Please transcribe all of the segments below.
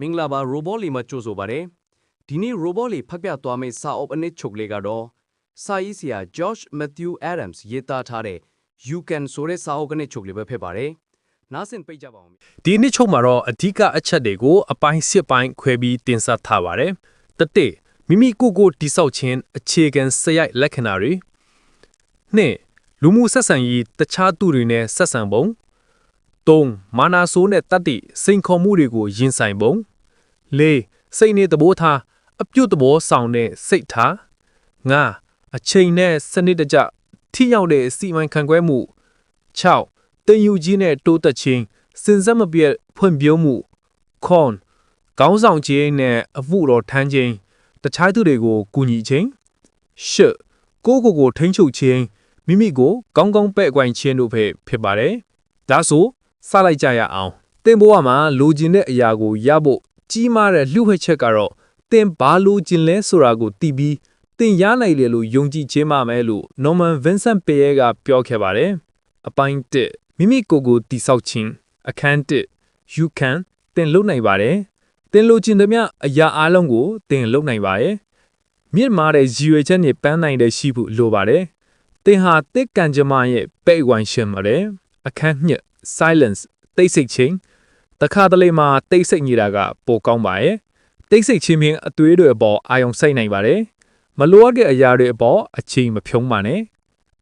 မင်္ဂလာပါ robot လေးမှာကြိုဆိုပါတယ်ဒီနေ့ robot လေးဖတ်ပြသွားမယ့်စာအုပ်အနည်းချုပ်လေးကတော့စာရေးဆရာ George Matthew Adams ရေးသားထားတဲ့ You Can ဆိုတဲ့စာအုပ်အနည်းချုပ်လေးပဲဖြစ်ပါတယ်နားဆင်ပိတ်ကြပါဦးဒီနှစ်ချုပ်မှာတော့အဓိကအချက်တွေကိုအပိုင်းစစ်ပိုင်းခွဲပြီးတင်ဆက်ထားပါတယ်။တတိမိမိကိုယ်ကိုတိဆောက်ခြင်းအခြေခံစရိုက်လက္ခဏာတွေနှစ်လူမှုဆက်ဆံရေးတခြားသူတွေနဲ့ဆက်ဆံပုံသုံးမာနာဆိုးနဲ့တတ္တိစိန်ခေါ်မှုတွေကိုရင်ဆိုင်ပုံ လေးစိတ်နဲ့သဘောထားအပြုတ်သဘောဆောင်တဲ့စိတ်ထားငါအချိန်နဲ့စနစ်တကျထိရောက်တဲ့စီမံခန့်ခွဲမှု6တင်ယူခြင်းနဲ့တိုးတက်ခြင်းစဉ်ဆက်မပြတ်ဖွံ့ဖြိုးမှုခွန်ကောင်းဆောင်ခြင်းနဲ့အမှုတော်ထမ်းခြင်းတခြားသူတွေကိုကူညီခြင်းရှစ်ကိုယ့်ကိုယ်ကိုထိန်းချုပ်ခြင်းမိမိကိုကောင်းကောင်းပဲ့အကွိုင်ခြင်းတို့ပဲဖြစ်ပါတယ်ဒါဆိုစလိုက်ကြရအောင်တင်ဘဝမှာလိုချင်တဲ့အရာကိုရဖို့ ကြီးမားတဲ့လှုပ်ဝက်ချက်ကတော့တင်ဘာလိုချင်လဲဆိုတာကိုသိပြီးတင်ရနိုင်တယ်လို့ယုံကြည်ခြင်းမှမယ်လို့ Norman Vincent Peale ကပြောခဲ့ပါတယ်အပိုင်း1မိမိကိုယ်ကိုတိဆောက်ခြင်းအခန်း1 you can တင်လုပ်နိုင်ပါတယ်တင်လိုချင်သမျှအရာအလုံးကိုတင်လုပ်နိုင်ပါတယ်မြင့်မားတဲ့ရည်ရွယ်ချက်နဲ့ပန်းနိုင်တဲ့ရှိဖို့လိုပါတယ်တင်ဟာတစ်ကံကြမ္မာရဲ့ပဲ့ဝိုင်ရှင်ပါတယ်အခန်း2 silence တိတ်ဆိတ်ခြင်း တခါတလေမှာတိတ်ဆိတ်နေတာကပိုကောင်းပါရဲ့တိတ်ဆိတ်ခြင်းဖြင့်အသွေးတွေအပေါ်အာရုံစိုက်နိုင်ပါတယ်မလိုအပ်တဲ့အရာတွေအပေါ်အချိန်မဖြုံးပါနဲ့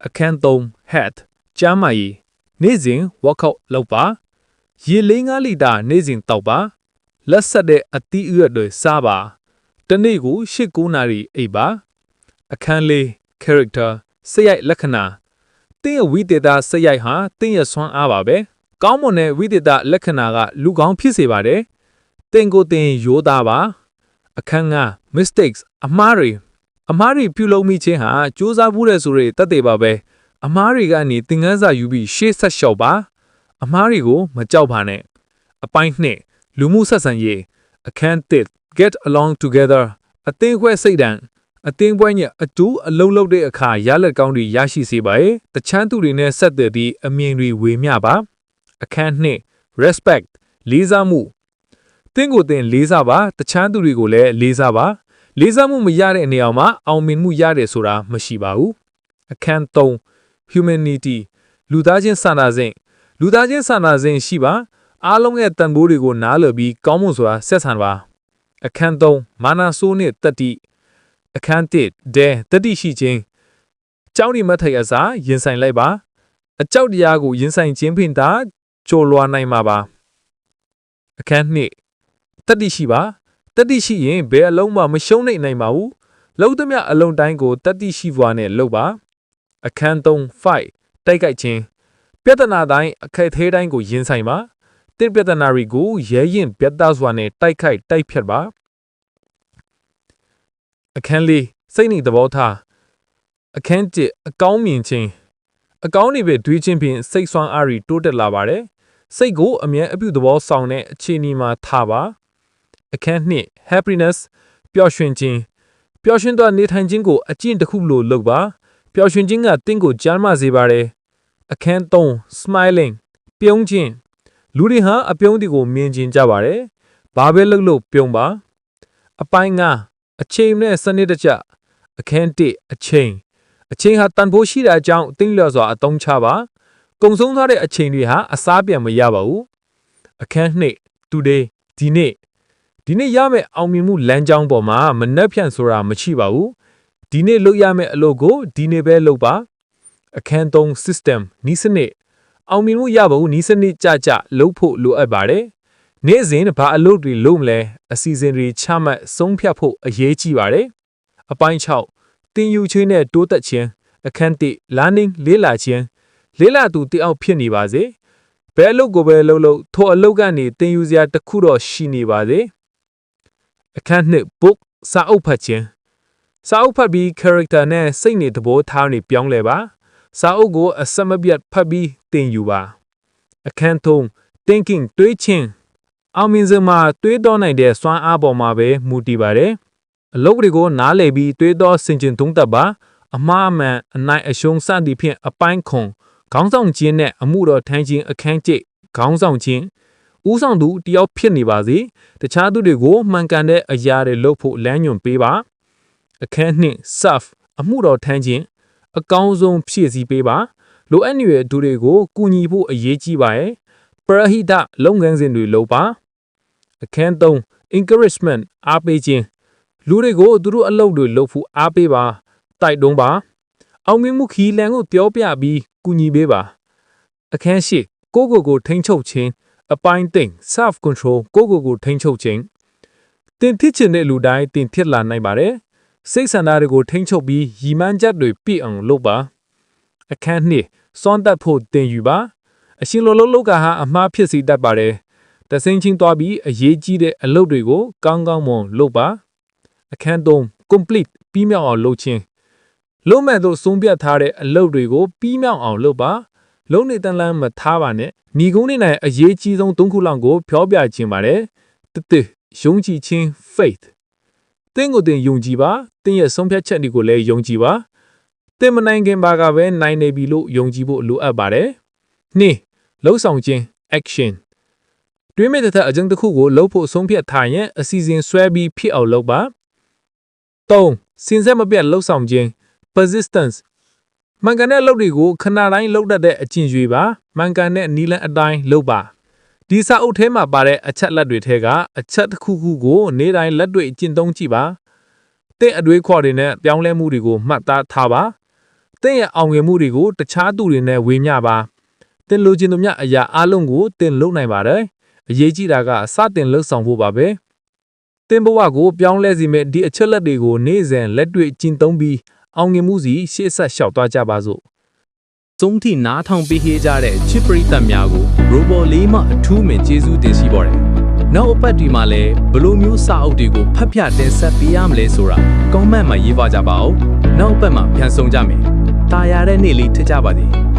အခန်း3 hat ကျမ်းမာရေးနေ့စဉ် workout လုပ်ပါရေလေး5လီတာနေ့စဉ်တောက်ပါလက်ဆက်တဲ့အသီးအရွက်တွေစားပါတနေ့ကို8-9နာရီအိပ်ပါအခန်း၄ character စရိုက်လက္ခဏာတင်းရဲ့ဝိသေသစရိုက်ဟာတင်းရဲ့ဆွမ်းအားပါပဲ ကောင်းမွန်တဲ့ဝိသေသလက္ခဏာကလူကောင်းဖြစ်စေပါတယ်တင်းကိုတင်းရိုးသားပါအခန်း၅ mistakes အမှားတွေအမားတွေပြုလုပ်မိခြင်းဟာစူးစမ်းမှုတဲ့ဆိုတွေတတ်တယ်ပါပဲအမားတွေကနေသင်ခန်းစာယူပြီးရှေ့ဆက်လျှောက်ပါအမားတွေကိုမကြောက်ပါနဲ့အပိုင်းနှစ်လူမှုဆက်ဆံရေးအခန်းတစ် get along together အသင်းခွဲစိတ်ဓာတ်အသင်းပွဲညအတူအလုံးလုံးတဲ့အခါရလက်ကောင်းတွေရရှိစေပါရဲ့တချမ်းသူတွေနဲ့ဆက်သွယ်ပြီးအမြင်တွေဝေမျှပါ အခန်းနှစ် respect လေးစားမှုတင်းကိုတင်လေးစားပါတချမ်းသူတွေကိုလည်းလေးစားပါလေးစားမှုမရတဲ့နေရာမှာအောင်မြင်မှုရတယ်ဆိုတာမရှိပါဘူးအခန်း3 humanity လူသားချင်းစာနာစိတ်လူသားချင်းစာနာစိတ်ရှိပါအားလုံးရဲ့တန်ဖိုးတွေကိုနားလည်ပြီးကောင်းမွန်စွာဆက်ဆံပါအခန်း3မာနာဆိုးနဲ့တတိအခန်း1ဒဲတတိရှိခြင်းကြောင်းဒီမတ်ထိုင်အစားရင်ဆိုင်လိုက်ပါအကြောက်တရားကိုရင်ဆိုင်ခြင်းဖြင့်သာ ကြော်လွာနိုင်မှာပါအခန်း2တတိရှိပါတတိရှိရင်ဘယ်အလုံးမှမရှုံးနိုင်နိုင်ပါဘူးလုံးသမျှအလုံးတိုင်းကိုတတိရှိစွာနဲ့လုပ်ပါအခန်း3 fight တိုက်ခိုက်ခြင်းပြဿနာတိုင်းအခက်အခဲတိုင်းကိုရင်ဆိုင်ပါတစ်ပြဿနာတွေကိုရဲရင်ပြတ်သားစွာနဲ့တိုက်ခိုက်တိုက်ဖြတ်ပါအခန်းလေးစိတ်နေသဘောထားအခန်းကျအကောင်းမြင်ခြင်းအကောင်းတွေပဲတွေးခြင်းဖြင့်စိတ်ဆွမ်းအားတွေတိုးတက်လာပါတယ် စိတ်ကိုအမြဲအပြုသဘောဆောင်တဲ့အခြေအနေမှာထားပါအခန်းနှစ် happiness ပျော်ရွှင်ခြင်းပျော်ရွှင်သောနေထိုင်ခြင်းကိုအကျင့်တစ်ခုလိုလုပ်ပါပျော်ရွှင်ခြင်းကတင့်ကိုကြားမစေပါတယ်အခန်း3 smiling ပြုံးခြင်းလူတွေဟာအပြုံးတွေကိုမြင်ကျင်ကြပါတယ်ဘာပဲလုပ်လို့ပြုံးပါအပိုင်း9အချိန်နဲ့စနစ်တကျအခန်း1အချိန်အချိန်ဟာတန်ဖိုးရှိတာကြောင့်တင်းလျော်စွာအသုံးချပါ ကုံဆုံးထားတဲ့အချိန်တွေဟာအစားပြန်မရပါဘူးအခန်း2 today ဒီနေ့ဒီနေ့ရမယ့်အောင်မြင်မှုလမ်းကြောင်းပေါ်မှာမနှက်ဖြန့်ဆိုတာမရှိပါဘူးဒီနေ့လုပ်ရမယ့်အလုပ်ကိုဒီနေ့ပဲလုပ်ပါအခန်း3 system နီးစနစ်အောင်မြင်မှုရဖို့နီးစနစ်ကြကြလုပ်ဖို့လိုအပ်ပါတယ်နေ့စဉ်ဘာအလုပ်တွေလုပ်မလဲအစီအစဉ်တွေချမှတ်ဆုံးဖြတ်ဖို့အရေးကြီးပါတယ်အပိုင်း6တင်ယူခြင်းနဲ့တိုးတက်ခြင်းအခန်း1 learning လေးလာခြင်း လေးလာသူတယောက်ဖြစ်နေပါစေဘယ်အလုပ်ကိုပဲလုပ်လို့ထိုအလုပ်ကနေတင်ယူစရာတစ်ခုတော့ရှိနေပါစေအခန်း2 book စာအုပ်ဖတ်ခြင်းစာအုပ်ဖတ်ပြီး character နဲ့စိတ်နေသဘောထားနေပြောင်းလဲပါစာအုပ်ကိုအစမပြတ်ဖတ်ပြီးသင်ယူပါအခန်း3 thinking တွေးခြင်းအောင်မြင်စမှာတွေးတောနိုင်တဲ့စွမ်းအားပေါ်မှာပဲမူတည်ပါတယ်အလုပ်တွေကိုနားလည်ပြီးတွေးတောဆင်ခြင်သုံးသပ်ပါအမှားအမှန်အနိုင်အရှုံးစသည်ဖြင့်အပိုင်းခွန် ခေါင်းဆောင်ခြင်းနဲ့အမှုတော်ထမ်းခြင်းအခန်းကျိတ်ခေါင်းဆောင်ခြင်းဥဦးဆောင်သူတယောက်ဖြစ်နေပါစေတခြားသူတွေကိုမှန်ကန်တဲ့အရာတွေလုပ်ဖို့လမ်းညွှန်ပေးပါအခန်းနှင့် serve အမှုတော်ထမ်းခြင်းအကောင်းဆုံးဖြည့်ဆည်းပေးပါလိုအပ်နေတဲ့သူတွေကိုကူညီဖို့အရေးကြီးပါရဲ့ပရဟိတလုပ်ငန်းစဉ်တွေလုပ်ပါအခန်း3 encouragement အားပေးခြင်းလူတွေကိုသူတို့အလုပ်တွေလုပ်ဖို့အားပေးပါတိုက်တွန်းပါအောင်မြင်မှုခီးလန်ကိုပြောပြပြီး ကူညီပေးပါအခန်းရှိကိုယ့်ကိုယ်ကိုထိန်းချုပ်ခြင်းအပိုင်းသိမ့် self control ကိုယ့်ကိုယ်ကိုထိန်းချုပ်ခြင်းတင်ဖြစ်ခြင်းတဲ့လူတိုင်းတင်ဖြစ်လာနိုင်ပါတယ်စိတ်ဆန္ဒတွေကိုထိန်းချုပ်ပြီးရည်မှန်းချက်တွေပြည့်အောင်လုပ်ပါအခန်းနှစ်စွမ်းတတ်ဖို့တင်ယူပါအရှင်လိုလုံးလောက်ကဟာအမှားဖြစ်စေတတ်ပါတယ်တဆင်းချင်းသွားပြီးအရေးကြီးတဲ့အလုပ်တွေကိုကောင်းကောင်းမွန်လုပ်ပါအခန်းသုံး complete ပြီးမြောက်အောင်လုပ်ခြင်း လုံးမဲ့သို့ဆုံးဖြတ်ထားတဲ့အလုပ်တွေကိုပြီးမြောက်အောင်လုပ်ပါလုံးနေတန်လန်းမထားပါနဲ့ညီကုန်းနေနိုင်အရေးကြီးဆုံးသုံးခုလောက်ကိုဖြောပြခြင်းပါတယ်တသက်ယုံကြည်ခြင်း faith တင်းကိုတင်ယုံကြည်ပါတင်းရဲ့ဆုံးဖြတ်ချက်တွေကိုလည်းယုံကြည်ပါတင်းမနိုင်ခင်ပါကပဲနိုင်နေပြီလို့ယုံကြည်ဖို့လိုအပ်ပါတယ်နှစ်လှုပ်ဆောင်ခြင်း action တွင်းမဲ့တဲ့တဲ့အကြံတစ်ခုကိုလှုပ်ဖို့ဆုံးဖြတ်ထားရင်အစီအစဉ်ဆွဲပြီးဖြစ်အောင်လုပ်ပါ၃စင်ဆက်မပြတ်လှုပ်ဆောင်ခြင်း persistence မှန်ကန်တဲ့အလုပ်တွေကိုခဏတိုင်းလုပ်တတ်တဲ့အကျင့်ရွေးပါမှန်ကန်တဲ့နီလန်အတိုင်းလုပ်ပါဒီစာအုပ်ထဲမှာပါတဲ့အချက်လက်တွေထဲကအချက်တစ်ခုခုကိုနေ့တိုင်းလက်တွေ့ကျင့်သုံးကြည့်ပါတဲ့အတွေးခေါ်တွေနဲ့ပြောင်းလဲမှုတွေကိုမှတ်သားထားပါတဲ့ရဲ့အောင်မြင်မှုတွေကိုတခြားသူတွေနဲ့ဝေမျှပါတင်လိုချင်သူများအရာအလုံးကိုတင်လုံနိုင်ပါတယ်အရေးကြီးတာကစတင်လှုပ်ဆောင်ဖို့ပါပဲတင်ဘဝကိုပြောင်းလဲစေမဲ့ဒီအချက်လက်တွေကိုနေ့စဉ်လက်တွေ့ကျင့်သုံးပြီး အောင်မြင်မှုစီရှေ့ဆက်လျှောက်သွားကြပါစို့စုံထိနားထောင်ပေးခဲ့ကြတဲ့ချစ်ပရိသတ်များကို Robo လေးမှအထူးမင်ကျေးဇူးတင်ရှိပါတယ်။နောက်အပတ်ဒီမှာလည်းဘယ်လိုမျိုးစာအုပ်တွေကိုဖတ်ပြတင်ဆက်ပေးရမလဲဆိုတာ comment မှာရေးပါကြပါဦး။နောက်အပတ်မှာပြန်ဆောင်ကြမယ်။တာယာတဲ့နေ့လေးထစ်ကြပါသည်။